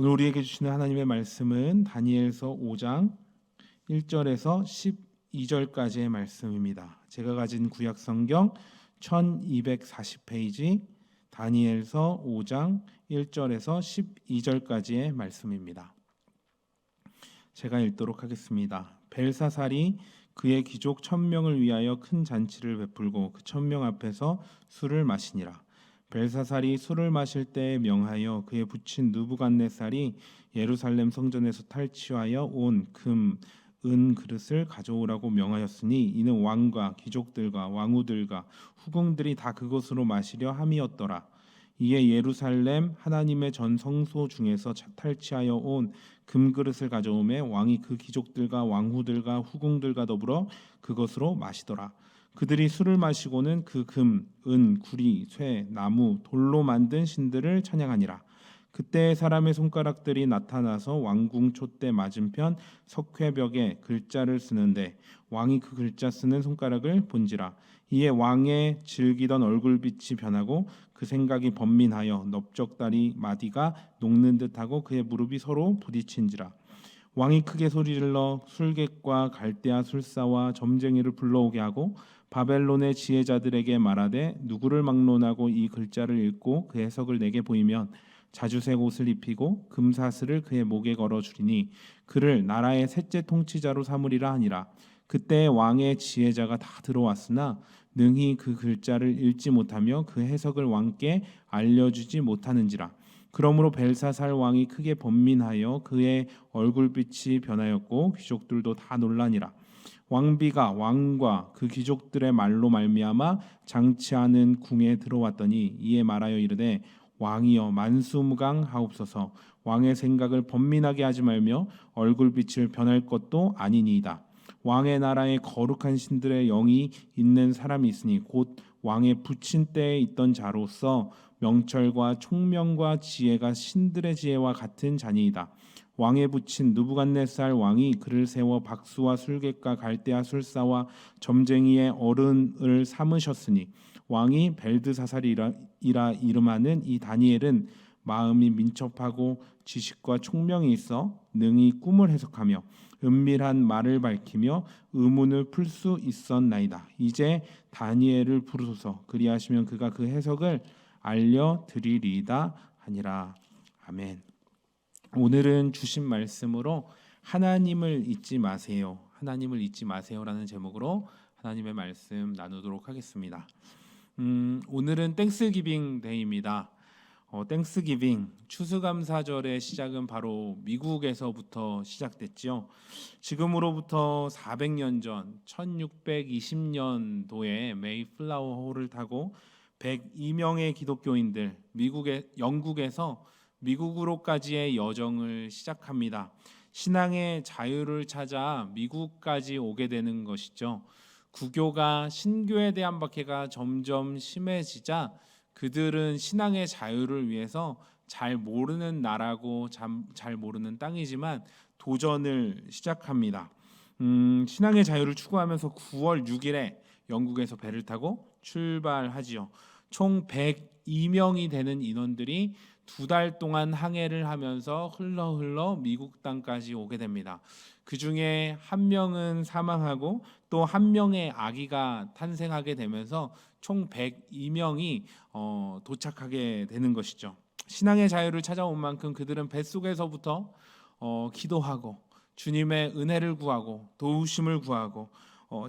오늘 우리에게 주시는 하나님의 말씀은 다니엘서 5장 1절에서 12절까지의 말씀입니다. 제가 가진 구약 성경 1240페이지 다니엘서 5장 1절에서 12절까지의 말씀입니다. 제가 읽도록 하겠습니다. 벨사살이 그의 귀족 천명을 위하여 큰 잔치를 베풀고 그 천명 앞에서 술을 마시니라. 벨사살이 술을 마실 때에 명하여 그의 부친 누부갓네살이 예루살렘 성전에서 탈취하여 온 금, 은 그릇을 가져오라고 명하였으니 이는 왕과 귀족들과 왕후들과 후궁들이 다 그것으로 마시려 함이었더라. 이에 예루살렘 하나님의 전 성소 중에서 차- 탈취하여 온 금그릇을 가져오매 왕이 그 귀족들과 왕후들과 후궁들과 더불어 그것으로 마시더라. 그들이 술을 마시고는 그 금, 은, 구리, 쇠, 나무, 돌로 만든 신들을 찬양하니라. 그때 사람의 손가락들이 나타나서 왕궁 촛대 맞은편 석회벽에 글자를 쓰는데 왕이 그 글자 쓰는 손가락을 본지라 이에 왕의 즐기던 얼굴빛이 변하고 그 생각이 번민하여 넓적다리 마디가 녹는 듯하고 그의 무릎이 서로 부딪힌지라 왕이 크게 소리질러 술객과 갈대아 술사와 점쟁이를 불러오게 하고 바벨론의 지혜자들에게 말하되 누구를 막론하고 이 글자를 읽고 그 해석을 내게 보이면 자주색 옷을 입히고 금사슬을 그의 목에 걸어 주리니 그를 나라의 셋째 통치자로 삼으리라 하니라. 그때 왕의 지혜자가 다 들어왔으나 능히 그 글자를 읽지 못하며 그 해석을 왕께 알려주지 못하는지라 그러므로 벨사살 왕이 크게 번민하여 그의 얼굴빛이 변하였고 귀족들도 다 놀라니라. 왕비가 왕과 그 귀족들의 말로 말미암아 장치하는 궁에 들어왔더니 이에 말하여 이르되 왕이여 만수무강 하옵소서. 왕의 생각을 번민하게 하지 말며 얼굴빛을 변할 것도 아니니이다. 왕의 나라에 거룩한 신들의 영이 있는 사람이 있으니 곧 왕의 부친 때에 있던 자로서 명철과 총명과 지혜가 신들의 지혜와 같은 자니이다. 왕의 부친 누부갓네살 왕이 그를 세워 박수와 술객과 갈대아 술사와 점쟁이의 어른을 삼으셨으니 왕이 벨드사살이라 이라 이름하는 이 다니엘은 마음이 민첩하고 지식과 총명이 있어 능히 꿈을 해석하며 은밀한 말을 밝히며 의문을 풀 수 있었나이다. 이제 다니엘을 부르소서 그리하시면 그가 그 해석을 알려 드리리이다 하니라. 아멘. 오늘은 주신 말씀으로 하나님을 잊지 마세요. 하나님을 잊지 마세요라는 제목으로 하나님의 말씀 나누도록 하겠습니다. 음, 오늘은 땡스기빙 데이입니다. 어, 땡스기빙 추수감사절의 시작은 바로 미국에서부터 시작됐죠. 지금으로부터 400년 전 1620년도에 메이플라워 호를 타고 102명의 기독교인들 미국의 영국에서 미국으로까지의 여정을 시작합니다. 신앙의 자유를 찾아 미국까지 오게 되는 것이죠. 구교가 신교에 대한 박해가 점점 심해지자 그들은 신앙의 자유를 위해서 잘 모르는 나라고 잠- 잘 모르는 땅이지만 도전을 시작합니다. 음, 신앙의 자유를 추구하면서 9월 6일에 영국에서 배를 타고 출발하지요. 총 102명이 되는 인원들이 두 달 동안 항해를 하면서 흘러 흘러 미국 땅까지 오게 됩니다. 그 중에 한 명은 사망하고 또 한 명의 아기가 탄생하게 되면서 총 102명이 어, 도착하게 되는 것이죠. 신앙의 자유를 찾아온 만큼 그들은 뱃속에서부터 어, 기도하고 주님의 은혜를 구하고 도우심을 구하고 어,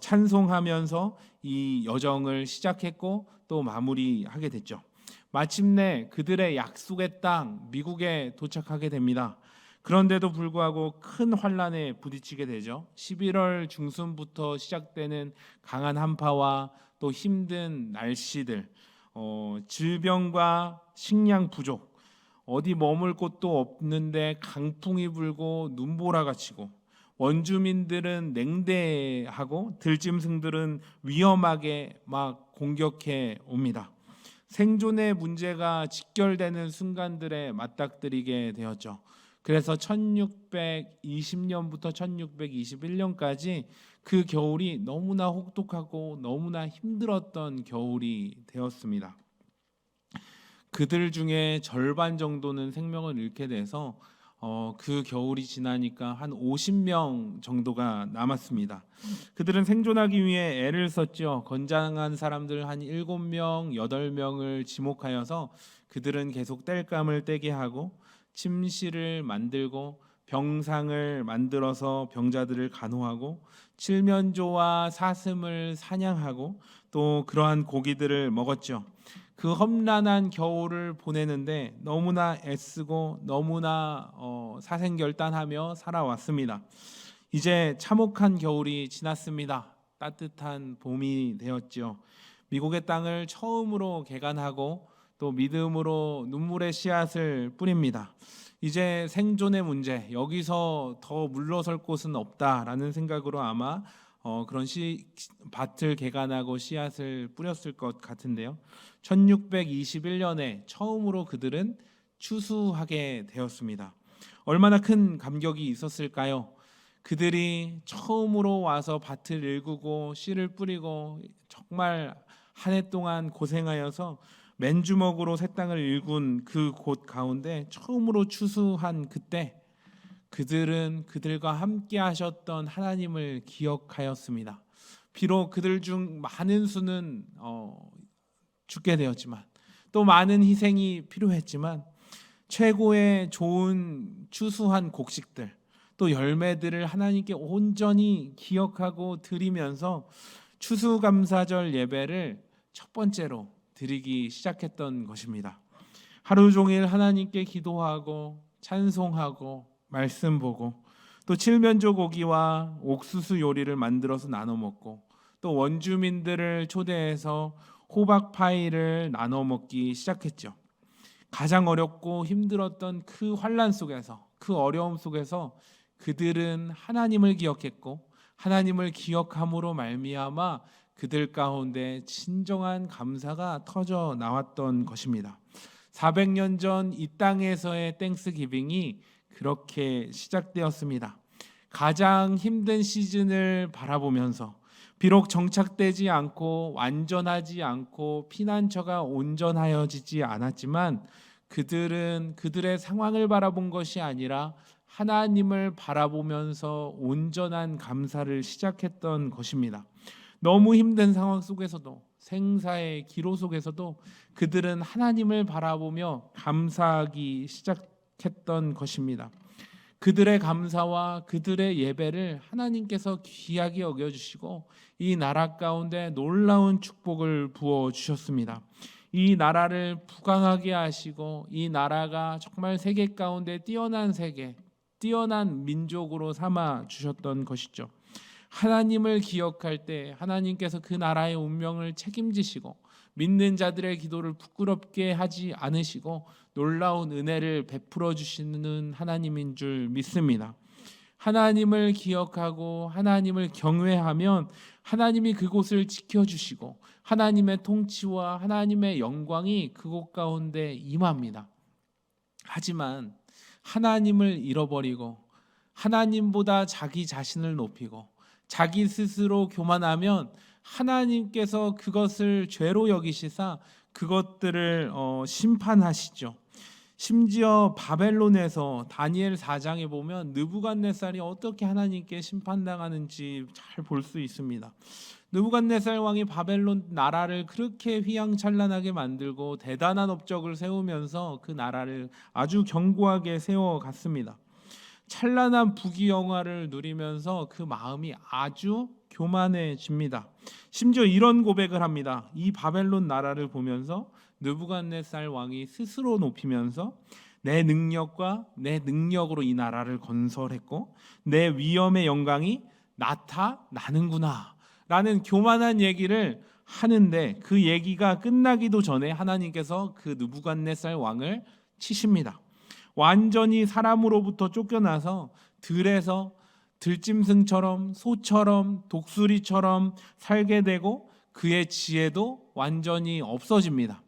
찬송하면서 이 여정을 시작했고 또 마무리하게 됐죠. 마침내 그들의 약속의 땅 미국에 도착하게 됩니다. 그런데도 불구하고 큰 환란에 부딪히게 되죠. 11월 중순부터 시작되는 강한 한파와 또 힘든 날씨들, 어, 질병과 식량 부족, 어디 머물 곳도 없는데 강풍이 불고 눈보라가 치고 원주민들은 냉대하고 들짐승들은 위험하게 막 공격해 옵니다. 생존의 문제가 직결되는 순간들에 맞닥뜨리게 되었죠. 그래서 1620년부터 1621년까지 그 겨울이 너무나 혹독하고 너무나 힘들었던 겨울이 되었습니다. 그들 중에 절반 정도는 생명을 잃게 돼서 어, 그 겨울이 지나니까 한 50명 정도가 남았습니다. 그들은 생존하기 위해 애를 썼죠. 건장한 사람들 한 7명, 8명을 지목하여서 그들은 계속 땔감을 떼게 하고 침실을 만들고 병상을 만들어서 병자들을 간호하고 칠면조와 사슴을 사냥하고 또 그러한 고기들을 먹었죠. 그 험난한 겨울을 보내는데 너무나 애쓰고 너무나 어, 사생결단하며 살아왔습니다. 이제 참혹한 겨울이 지났습니다. 따뜻한 봄이 되었지요. 미국의 땅을 처음으로 개간하고 또 믿음으로 눈물의 씨앗을 뿌립니다. 이제 생존의 문제 여기서 더 물러설 곳은 없다라는 생각으로 아마 어, 그런 씨, 밭을 개간하고 씨앗을 뿌렸을 것 같은데요. 1621년에 처음으로 그들은 추수하게 되었습니다. 얼마나 큰 감격이 있었을까요? 그들이 처음으로 와서 밭을 일구고 씨를 뿌리고 정말 한 해 동안 고생하여서 맨주먹으로 새 땅을 일군 그 곳 가운데 처음으로 추수한 그때 그들은 그들과 함께 하셨던 하나님을 기억하였습니다. 비록 그들 중 많은 수는 어, 죽게 되었지만 또 많은 희생이 필요했지만 최고의 좋은 추수한 곡식들 또 열매들을 하나님께 온전히 기억하고 드리면서 추수감사절 예배를 첫 번째로 드리기 시작했던 것입니다. 하루 종일 하나님께 기도하고 찬송하고 말씀 보고 또 칠면조 고기와 옥수수 요리를 만들어서 나눠 먹고 또 원주민들을 초대해서 호박 파이를 나눠 먹기 시작했죠. 가장 어렵고 힘들었던 그 환란 속에서 그 어려움 속에서 그들은 하나님을 기억했고 하나님을 기억함으로 말미암아 그들 가운데 진정한 감사가 터져 나왔던 것입니다. 400년 전 이 땅에서의 땡스 기빙이 그렇게 시작되었습니다. 가장 힘든 시즌을 바라보면서 비록 정착되지 않고 완전하지 않고 피난처가 온전하여지지 않았지만 그들은 그들의 상황을 바라본 것이 아니라 하나님을 바라보면서 온전한 감사를 시작했던 것입니다. 너무 힘든 상황 속에서도 생사의 기로 속에서도 그들은 하나님을 바라보며 감사하기 시작 했던 것입니다. 그들의 감사와 그들의 예배를 하나님께서 귀하게 여겨 주시고 이 나라 가운데 놀라운 축복을 부어 주셨습니다. 이 나라를 부강하게 하시고 이 나라가 정말 세계 가운데 뛰어난 세계, 뛰어난 민족으로 삼아 주셨던 것이죠. 하나님을 기억할 때 하나님께서 그 나라의 운명을 책임지시고 믿는 자들의 기도를 부끄럽게 하지 않으시고 놀라운 은혜를 베풀어 주시는 하나님인 줄 믿습니다. 하나님을 기억하고 하나님을 경외하면 하나님이 그곳을 지켜 주시고 하나님의 통치와 하나님의 영광이 그곳 가운데 임합니다. 하지만 하나님을 잃어버리고 하나님보다 자기 자신을 높이고 자기 스스로 교만하면 하나님께서 그것을 죄로 여기시사 그것들을 어, 심판하시죠. 심지어 바벨론에서 다니엘 4장에 보면 느부갓네살이 어떻게 하나님께 심판당하는지 잘 볼 수 있습니다. 느부갓네살 왕이 바벨론 나라를 그렇게 휘황찬란하게 만들고 대단한 업적을 세우면서 그 나라를 아주 견고하게 세워갔습니다. 찬란한 부귀 영화를 누리면서 그 마음이 아주 교만해집니다. 심지어 이런 고백을 합니다. 이 바벨론 나라를 보면서 느부갓네살 왕이 스스로 높이면서 내 능력과 내 능력으로 이 나라를 건설했고 내 위엄의 영광이 나타나는구나 라는 교만한 얘기를 하는데 그 얘기가 끝나기도 전에 하나님께서 그 느부갓네살 왕을 치십니다. 완전히 사람으로부터 쫓겨나서 들에서 들짐승처럼 소처럼 독수리처럼 살게 되고 그의 지혜도 완전히 없어집니다.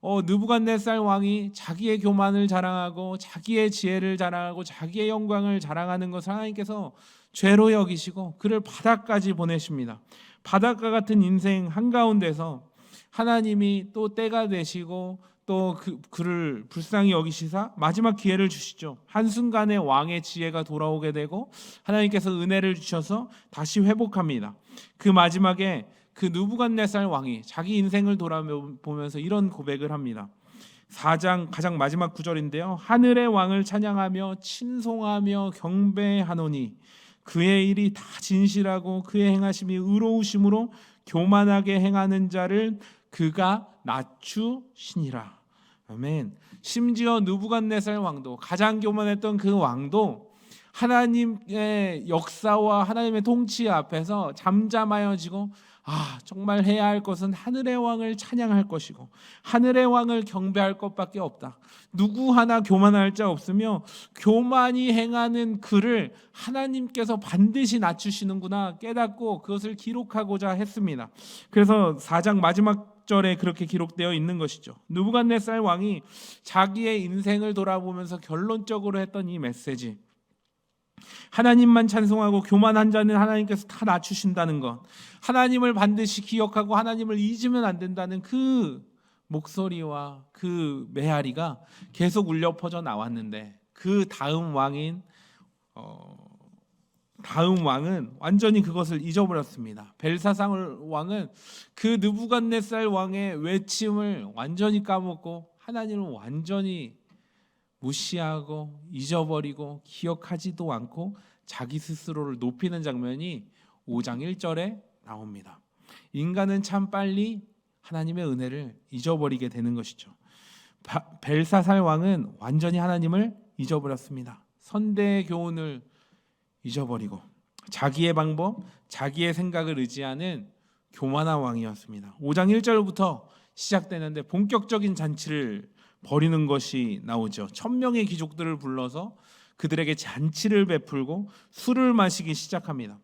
어, 느부갓네살 왕이 자기의 교만을 자랑하고 자기의 지혜를 자랑하고 자기의 영광을 자랑하는 것을 하나님께서 죄로 여기시고 그를 바다까지 보내십니다. 바닷가 같은 인생 한가운데서 하나님이 또 때가 되시고 또 그, 그를 불쌍히 여기시사 마지막 기회를 주시죠. 한순간에 왕의 지혜가 돌아오게 되고 하나님께서 은혜를 주셔서 다시 회복합니다. 그 마지막에 그 누부갓네살 왕이 자기 인생을 돌아보면서 이런 고백을 합니다. 4장 가장 마지막 구절인데요. 하늘의 왕을 찬양하며 친송하며 경배하노니 그의 일이 다 진실하고 그의 행하심이 의로우심으로 교만하게 행하는 자를 그가 낮추시니라. 아멘. 심지어 누부갓네살 왕도 가장 교만했던 그 왕도 하나님의 역사와 하나님의 통치 앞에서 잠잠하여지고 아 정말 해야 할 것은 하늘의 왕을 찬양할 것이고 하늘의 왕을 경배할 것밖에 없다. 누구 하나 교만할 자 없으며 교만이 행하는 그를 하나님께서 반드시 낮추시는구나 깨닫고 그것을 기록하고자 했습니다. 그래서 4장 마지막 절에 그렇게 기록되어 있는 것이죠. 누부갓네살 왕이 자기의 인생을 돌아보면서 결론적으로 했던 이 메시지. 하나님만 찬송하고 교만한 자는 하나님께서 다 낮추신다는 것. 하나님을 반드시 기억하고 하나님을 잊으면 안 된다는 그 목소리와 그 메아리가 계속 울려 퍼져 나왔는데 그 다음 왕인 어, 다음 왕은 완전히 그것을 잊어버렸습니다. 벨사상 왕은 그 느부갓네살 왕의 외침을 완전히 까먹고 하나님을 완전히 무시하고 잊어버리고 기억하지도 않고 자기 스스로를 높이는 장면이 5장 1절에 나옵니다. 인간은 참 빨리 하나님의 은혜를 잊어버리게 되는 것이죠. 바, 벨사살 왕은 완전히 하나님을 잊어버렸습니다. 선대의 교훈을 잊어버리고 자기의 방법, 자기의 생각을 의지하는 교만한 왕이었습니다. 5장 1절부터 시작되는데 본격적인 잔치를 벌이는 것이 나오죠. 천 명의 귀족들을 불러서 그들에게 잔치를 베풀고 술을 마시기 시작합니다.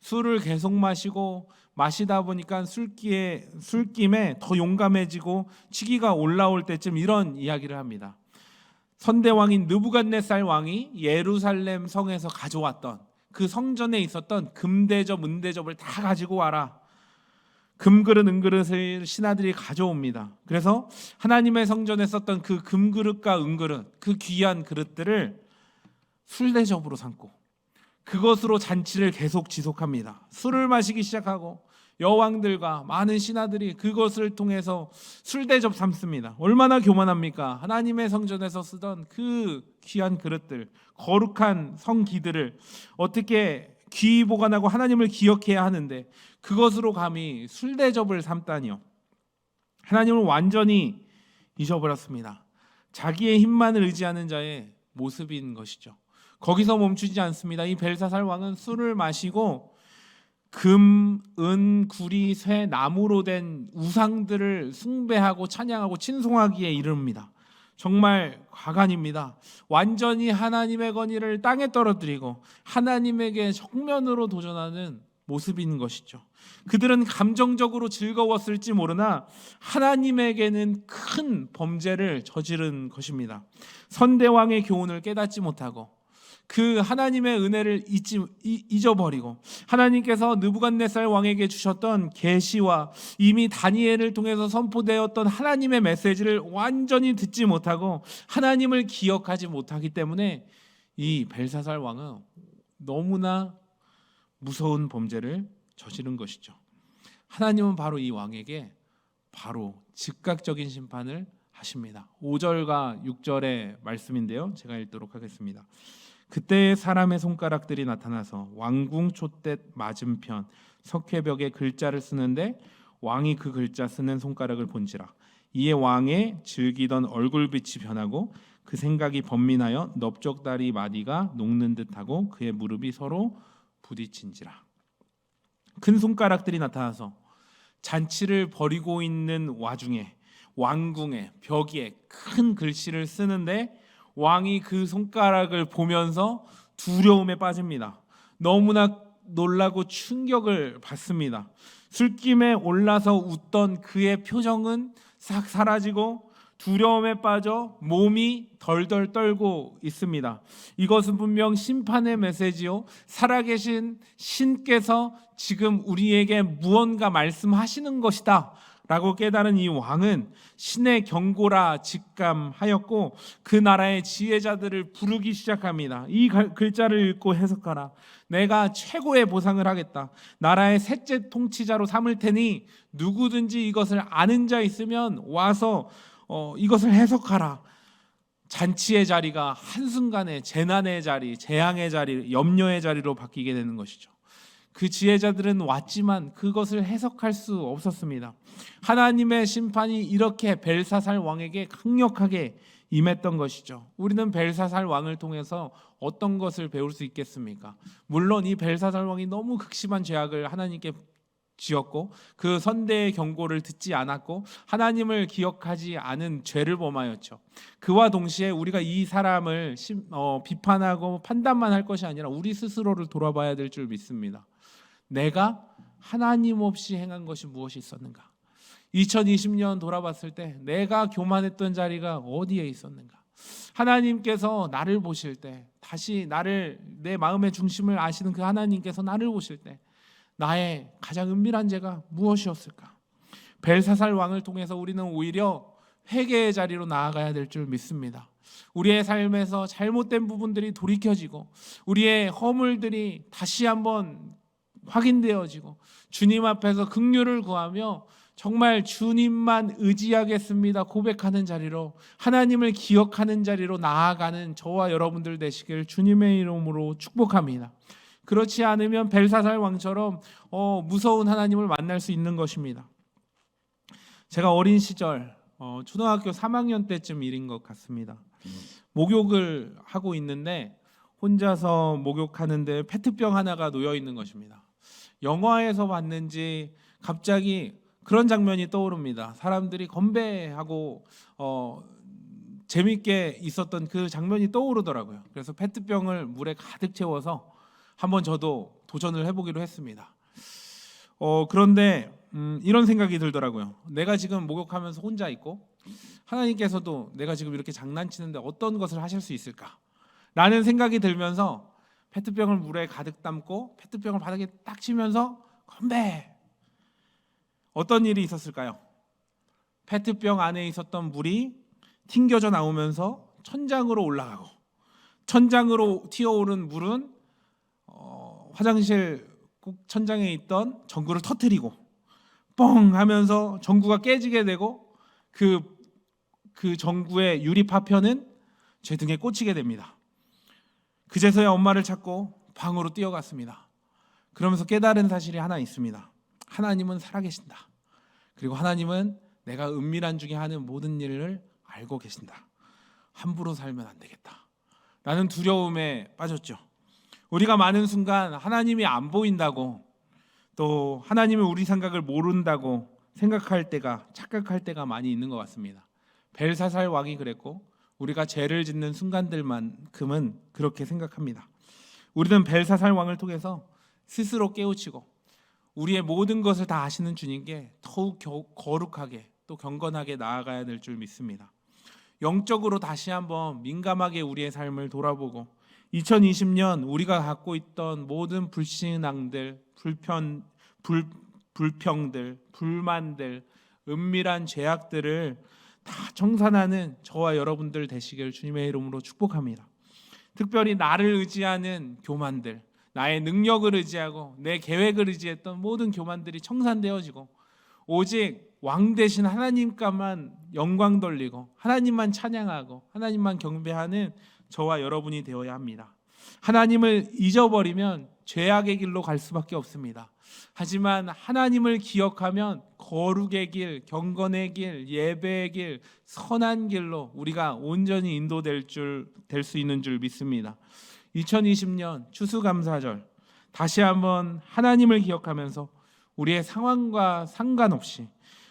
술을 계속 마시고 마시다 보니까 술기에 술김에 더 용감해지고 치기가 올라올 때쯤 이런 이야기를 합니다. 선대왕인 느부갓네살 왕이 예루살렘 성에서 가져왔던 그 성전에 있었던 금대접, 은대접을 다 가지고 와라. 금그릇, 은그릇을 신하들이 가져옵니다. 그래서 하나님의 성전에 썼던 그 금그릇과 은그릇, 그 귀한 그릇들을 술대접으로 삼고 그것으로 잔치를 계속 지속합니다. 술을 마시기 시작하고 여왕들과 많은 신하들이 그것을 통해서 술 대접 삼습니다. 얼마나 교만합니까? 하나님의 성전에서 쓰던 그 귀한 그릇들, 거룩한 성기들을 어떻게 귀 보관하고 하나님을 기억해야 하는데 그것으로 감히 술 대접을 삼다니요. 하나님을 완전히 잊어버렸습니다. 자기의 힘만을 의지하는 자의 모습인 것이죠. 거기서 멈추지 않습니다. 이 벨사살 왕은 술을 마시고 금, 은, 구리, 쇠, 나무로 된 우상들을 숭배하고 찬양하고 친송하기에 이릅니다. 정말 과간입니다. 완전히 하나님의 건의를 땅에 떨어뜨리고 하나님에게 정면으로 도전하는 모습인 것이죠. 그들은 감정적으로 즐거웠을지 모르나 하나님에게는 큰 범죄를 저지른 것입니다. 선대왕의 교훈을 깨닫지 못하고 그 하나님의 은혜를 잊지, 잊어버리고 하나님께서 느부갓네살 왕에게 주셨던 계시와 이미 다니엘을 통해서 선포되었던 하나님의 메시지를 완전히 듣지 못하고 하나님을 기억하지 못하기 때문에 이 벨사살 왕은 너무나 무서운 범죄를 저지른 것이죠. 하나님은 바로 이 왕에게 바로 즉각적인 심판을 하십니다. 5절과 6절의 말씀인데요. 제가 읽도록 하겠습니다. 그때 사람의 손가락들이 나타나서 왕궁 촛대 맞은편 석회벽에 글자를 쓰는데 왕이 그 글자 쓰는 손가락을 본지라. 이에 왕의 즐기던 얼굴빛이 변하고 그 생각이 번민하여 넓적다리 마디가 녹는 듯하고 그의 무릎이 서로 부딪힌지라. 큰 손가락들이 나타나서 잔치를 벌이고 있는 와중에 왕궁의 벽에 큰 글씨를 쓰는데 왕이 그 손가락을 보면서 두려움에 빠집니다. 너무나 놀라고 충격을 받습니다. 술김에 올라서 웃던 그의 표정은 싹 사라지고 두려움에 빠져 몸이 덜덜 떨고 있습니다. 이것은 분명 심판의 메시지요. 살아계신 신께서 지금 우리에게 무언가 말씀하시는 것이다. 라고 깨달은 이 왕은 신의 경고라 직감하였고 그 나라의 지혜자들을 부르기 시작합니다. 이 갈- 글자를 읽고 해석하라. 내가 최고의 보상을 하겠다. 나라의 셋째 통치자로 삼을 테니 누구든지 이것을 아는 자 있으면 와서 어, 이것을 해석하라. 잔치의 자리가 한순간에 재난의 자리, 재앙의 자리, 염려의 자리로 바뀌게 되는 것이죠. 그 지혜자들은 왔지만 그것을 해석할 수 없었습니다. 하나님의 심판이 이렇게 벨사살 왕에게 강력하게 임했던 것이죠. 우리는 벨사살 왕을 통해서 어떤 것을 배울 수 있겠습니까? 물론 이 벨사살 왕이 너무 극심한 죄악을 하나님께 지었고 그 선대의 경고를 듣지 않았고 하나님을 기억하지 않은 죄를 범하였죠. 그와 동시에 우리가 이 사람을 심- 어, 비판하고 판단만 할 것이 아니라 우리 스스로를 돌아봐야 될 줄 믿습니다. 내가 하나님 없이 행한 것이 무엇이 있었는가? 2020년 돌아봤을 때 내가 교만했던 자리가 어디에 있었는가? 하나님께서 나를 보실 때 다시 나를 내 마음의 중심을 아시는 그 하나님께서 나를 보실 때 나의 가장 은밀한 죄가 무엇이었을까? 벨사살 왕을 통해서 우리는 오히려 회개의 자리로 나아가야 될 줄 믿습니다. 우리의 삶에서 잘못된 부분들이 돌이켜지고 우리의 허물들이 다시 한번 확인되어지고 주님 앞에서 긍휼을 구하며 정말 주님만 의지하겠습니다 고백하는 자리로 하나님을 기억하는 자리로 나아가는 저와 여러분들 되시길 주님의 이름으로 축복합니다. 그렇지 않으면 벨사살 왕처럼 어, 무서운 하나님을 만날 수 있는 것입니다. 제가 어린 시절 어, 초등학교 3학년 때쯤 일인 것 같습니다. 목욕을 하고 있는데 혼자서 목욕하는데 페트병 하나가 놓여 있는 것입니다. 영화에서 봤는지 갑자기 그런 장면이 떠오릅니다. 사람들이 건배하고 어, 재밌게 있었던 그 장면이 떠오르더라고요. 그래서 페트병을 물에 가득 채워서 한번 저도 도전을 해보기로 했습니다. 어, 그런데 음, 이런 생각이 들더라고요. 내가 지금 목욕하면서 혼자 있고 하나님께서도 내가 지금 이렇게 장난치는데 어떤 것을 하실 수 있을까? 라는 생각이 들면서 페트병을 물에 가득 담고 페트병을 바닥에 딱 치면서 건배. 어떤 일이 있었을까요? 페트병 안에 있었던 물이 튕겨져 나오면서 천장으로 올라가고 천장으로 튀어오른 물은 어, 화장실 꼭 천장에 있던 전구를 터트리고 뻥 하면서 전구가 깨지게 되고 그, 그 전구의 유리 파편은 제 등에 꽂히게 됩니다. 그제서야 엄마를 찾고 방으로 뛰어갔습니다. 그러면서 깨달은 사실이 하나 있습니다. 하나님은 살아계신다. 그리고 하나님은 내가 은밀한 중에 하는 모든 일을 알고 계신다. 함부로 살면 안 되겠다. 라는 두려움에 빠졌죠. 우리가 많은 순간 하나님이 안 보인다고 또 하나님이 우리 생각을 모른다고 생각할 때가 착각할 때가 많이 있는 것 같습니다. 벨사살 왕이 그랬고 우리가 죄를 짓는 순간들만큼은 그렇게 생각합니다. 우리는 벨사살 왕을 통해서 스스로 깨우치고 우리의 모든 것을 다 아시는 주님께 더욱 겨- 거룩하게 또 경건하게 나아가야 될 줄 믿습니다. 영적으로 다시 한번 민감하게 우리의 삶을 돌아보고 2020년 우리가 갖고 있던 모든 불신앙들, 불편, 불, 불평들, 불만들, 은밀한 죄악들을 다 청산하는 저와 여러분들 되시길 주님의 이름으로 축복합니다. 특별히 나를 의지하는 교만들, 나의 능력을 의지하고 내 계획을 의지했던 모든 교만들이 청산되어지고 오직 왕 대신 하나님과만 영광 돌리고 하나님만 찬양하고 하나님만 경배하는 저와 여러분이 되어야 합니다. 하나님을 잊어버리면 죄악의 길로 갈 수밖에 없습니다. 하지만 하나님을 기억하면 거룩의 길, 경건의 길, 예배의 길, 선한 길로 우리가 온전히 인도될 줄 될 수 있는 줄 믿습니다. 2020년 추수감사절 다시 한번 하나님을 기억하면서 우리의 상황과 상관없이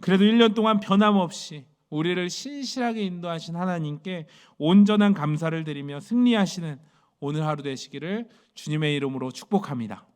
그래도 1년 동안 변함없이 우리를 신실하게 인도하신 하나님께 온전한 감사를 드리며 승리하시는 오늘 하루 되시기를 주님의 이름으로 축복합니다.